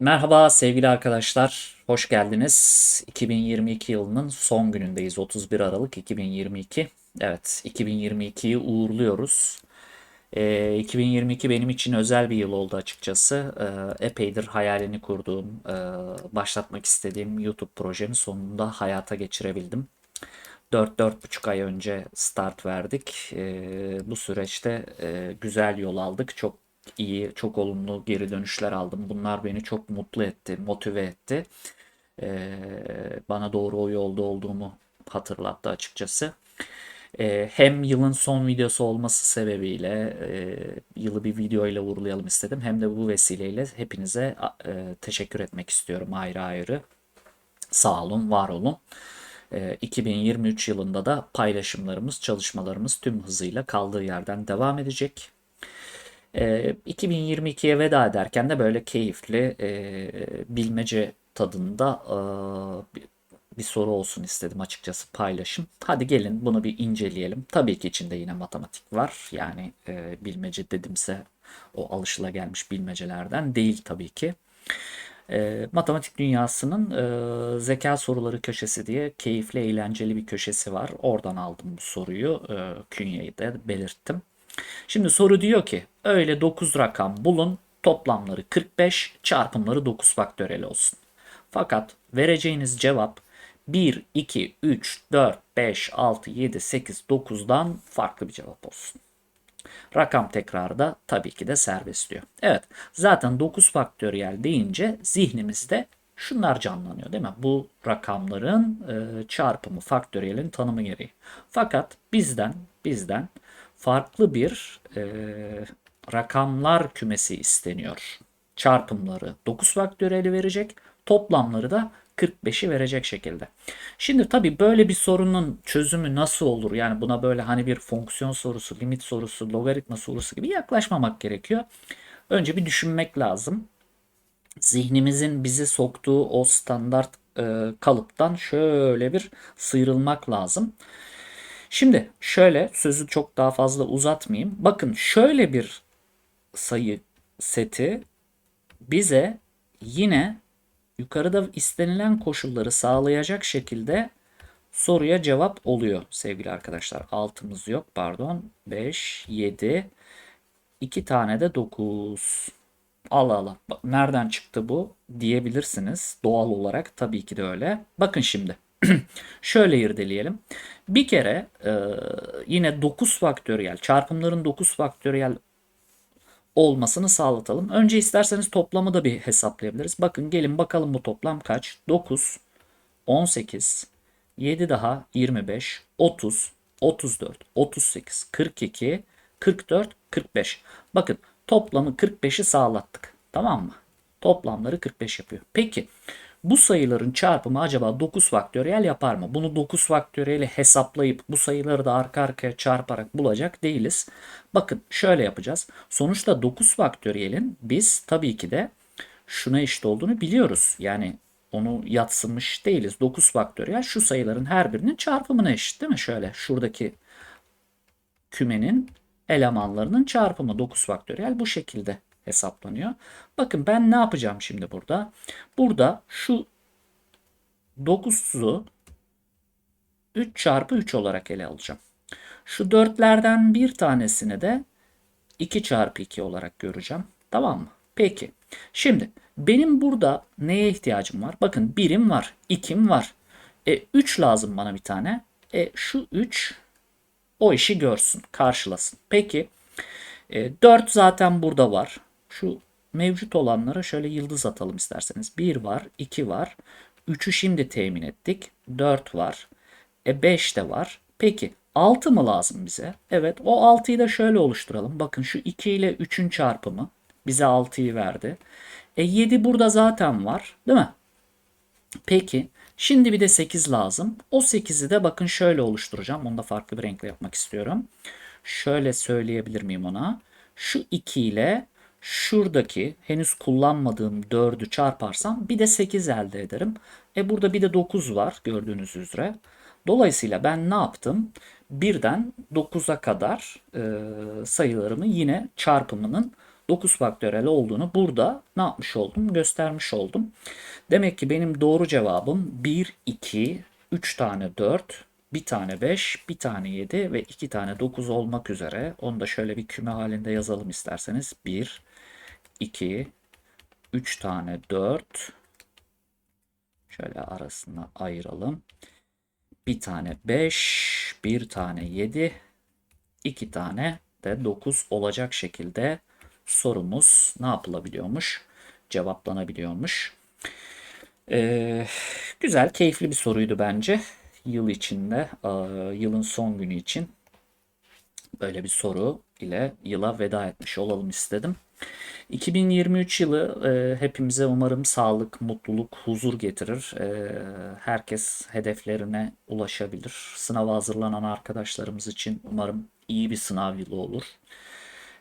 Merhaba sevgili arkadaşlar, hoş geldiniz. 2022 yılının son günündeyiz. 31 Aralık 2022. Evet, 2022'yi uğurluyoruz. Ee, 2022 benim için özel bir yıl oldu açıkçası. Ee, epeydir hayalini kurduğum, e, başlatmak istediğim YouTube projemi sonunda hayata geçirebildim. 4-4,5 ay önce start verdik. Ee, bu süreçte e, güzel yol aldık. Çok iyi, çok olumlu geri dönüşler aldım. Bunlar beni çok mutlu etti, motive etti. Ee, bana doğru o yolda olduğumu hatırlattı açıkçası. Ee, hem yılın son videosu olması sebebiyle e, yılı bir video ile uğurlayalım istedim. Hem de bu vesileyle hepinize e, teşekkür etmek istiyorum ayrı ayrı. Sağ olun, var olun. 2023 yılında da paylaşımlarımız, çalışmalarımız tüm hızıyla kaldığı yerden devam edecek. 2022'ye veda ederken de böyle keyifli bilmece tadında bir soru olsun istedim açıkçası paylaşım. Hadi gelin bunu bir inceleyelim. Tabii ki içinde yine matematik var. Yani bilmece dedimse o alışılagelmiş bilmecelerden değil tabii ki. E, matematik dünyasının e, zeka soruları köşesi diye keyifli, eğlenceli bir köşesi var. Oradan aldım bu soruyu. E, künyeyi de belirttim. Şimdi soru diyor ki öyle 9 rakam bulun toplamları 45 çarpımları 9 faktöriyel olsun. Fakat vereceğiniz cevap 1, 2, 3, 4, 5, 6, 7, 8, 9'dan farklı bir cevap olsun. Rakam tekrarı da tabii ki de serbest diyor. Evet zaten 9 faktöriyel deyince zihnimizde şunlar canlanıyor değil mi? Bu rakamların e, çarpımı faktöriyelin tanımı gereği. Fakat bizden bizden farklı bir e, rakamlar kümesi isteniyor. Çarpımları 9 faktöriyeli verecek, toplamları da 45'i verecek şekilde. Şimdi tabii böyle bir sorunun çözümü nasıl olur? Yani buna böyle hani bir fonksiyon sorusu, limit sorusu, logaritma sorusu gibi yaklaşmamak gerekiyor. Önce bir düşünmek lazım. Zihnimizin bizi soktuğu o standart e, kalıptan şöyle bir sıyrılmak lazım. Şimdi şöyle sözü çok daha fazla uzatmayayım. Bakın şöyle bir sayı seti bize yine yukarıda istenilen koşulları sağlayacak şekilde soruya cevap oluyor sevgili arkadaşlar. Altımız yok pardon. 5, 7, 2 tane de 9. Allah Allah nereden çıktı bu diyebilirsiniz. Doğal olarak tabii ki de öyle. Bakın şimdi. Şöyle irdeleyelim. Bir kere e, yine 9 faktöriyel çarpımların 9 faktöriyel olmasını sağlatalım. Önce isterseniz toplamı da bir hesaplayabiliriz. Bakın gelin bakalım bu toplam kaç? 9, 18, 7 daha 25, 30, 34, 38, 42, 44, 45. Bakın toplamı 45'i sağlattık. Tamam mı? Toplamları 45 yapıyor. Peki bu sayıların çarpımı acaba 9 faktöriyel yapar mı? Bunu 9 faktöriyeli hesaplayıp bu sayıları da arka arkaya çarparak bulacak değiliz. Bakın şöyle yapacağız. Sonuçta 9 faktöriyelin biz tabii ki de şuna eşit olduğunu biliyoruz. Yani onu yatsımış değiliz. 9 faktöriyel şu sayıların her birinin çarpımına eşit değil mi? Şöyle şuradaki kümenin elemanlarının çarpımı 9 faktöriyel bu şekilde hesaplanıyor. Bakın ben ne yapacağım şimdi burada? Burada şu 9'u 3 çarpı 3 olarak ele alacağım. Şu 4'lerden bir tanesini de 2 çarpı 2 olarak göreceğim. Tamam mı? Peki. Şimdi benim burada neye ihtiyacım var? Bakın birim var, ikim var. E 3 lazım bana bir tane. E şu 3 o işi görsün, karşılasın. Peki e, 4 zaten burada var. Şu mevcut olanlara şöyle yıldız atalım isterseniz. 1 var, 2 var. 3'ü şimdi temin ettik. 4 var. E 5 de var. Peki 6 mı lazım bize? Evet o 6'yı da şöyle oluşturalım. Bakın şu 2 ile 3'ün çarpımı bize 6'yı verdi. E 7 burada zaten var değil mi? Peki şimdi bir de 8 lazım. O 8'i de bakın şöyle oluşturacağım. Onu da farklı bir renkle yapmak istiyorum. Şöyle söyleyebilir miyim ona? Şu 2 ile şuradaki henüz kullanmadığım 4'ü çarparsam bir de 8 elde ederim. E burada bir de 9 var gördüğünüz üzere. Dolayısıyla ben ne yaptım? Birden 9'a kadar e, sayılarımı yine çarpımının 9 faktöriyel olduğunu burada ne yapmış oldum? Göstermiş oldum. Demek ki benim doğru cevabım 1, 2, 3 tane 4, bir tane 5, bir tane 7 ve 2 tane 9 olmak üzere. Onu da şöyle bir küme halinde yazalım isterseniz. 1, 2, 3 tane 4. Şöyle arasına ayıralım. Bir tane 5, bir tane 7, iki tane de 9 olacak şekilde sorumuz ne yapılabiliyormuş? Cevaplanabiliyormuş. Ee, güzel, keyifli bir soruydu bence. Yıl içinde, e, yılın son günü için böyle bir soru ile yıla veda etmiş olalım istedim. 2023 yılı e, hepimize umarım sağlık, mutluluk, huzur getirir. E, herkes hedeflerine ulaşabilir. Sınava hazırlanan arkadaşlarımız için umarım iyi bir sınav yılı olur.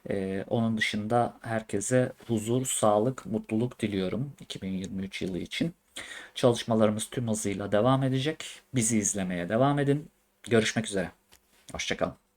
E, onun dışında herkese huzur, sağlık, mutluluk diliyorum 2023 yılı için. Çalışmalarımız tüm hızıyla devam edecek. Bizi izlemeye devam edin. Görüşmek üzere. Hoşçakalın.